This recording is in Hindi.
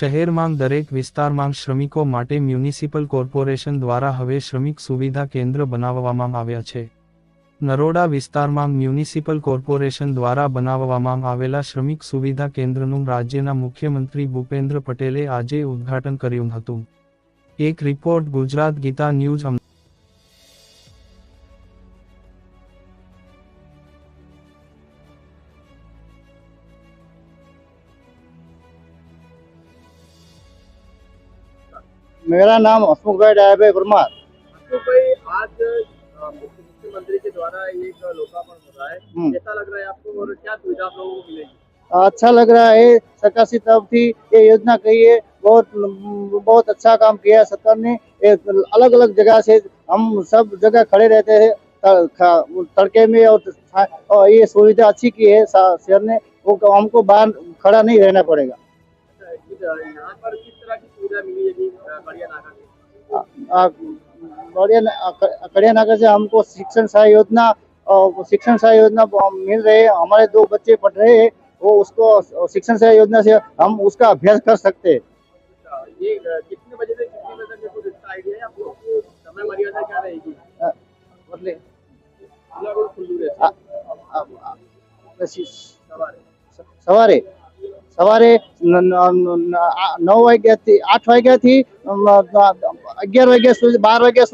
શહેરમાં દરેક વિસ્તારમાં શ્રમિકો માટે મ્યુનિસિપલ કોર્પોરેશન દ્વારા હવે શ્રમિક સુવિધા કેન્દ્ર બનાવવામાં આવ્યા છે. નરોડા વિસ્તારમાં મ્યુનિસિપલ કોર્પોરેશન દ્વારા બનાવવામાં આવેલા શ્રમિક સુવિધા કેન્દ્રનું રાજ્યના મુખ્યમંત્રી ભૂપેન્દ્ર પટેલે આજે ઉદ્ઘાટન કર્યું હતું. એક રિપોર્ટ ગુજરાત ગીતા ન્યૂઝ मेरा नाम हसमुख भाई डायाभाई परमार। भाई आज मुख्यमंत्री के द्वारा एक लोकार्पण हो रहा है। हम्म। कैसा लग रहा है आपको और क्या सुविधा आप लोगों को मिलेगी? अच्छा लग रहा है सरकार की तरफ़ थी ये योजना कही है बहुत बहुत अच्छा काम किया सरकार ने। अलग अलग जगह से हम सब जगह खड़े रहते हैं तड़के में और, और ये सुविधा अच्छी की है शहर ने वो हमको बाहर खड़ा नहीं रहना पड़ेगा। यहाँ पर किस तरह की सुविधा मिली है कड़िया नगर से हमको शिक्षण सहाय योजना शिक्षण सहाय योजना मिल रहे हैं हमारे दो बच्चे पढ़ रहे हैं वो उसको शिक्षण सहाय योजना से हम उसका अभ्यास कर सकते हैं। अच्छा, ये कितने बजे से कितने बजे तक इसका आइडिया है? आपको समय मर्यादा क्या रहेगी? अ, સવારે નવ વાગ્યાથી આઠ વાગ્યાથી અગિયાર વાગ્યા સુધી બાર વાગ્યા સુધી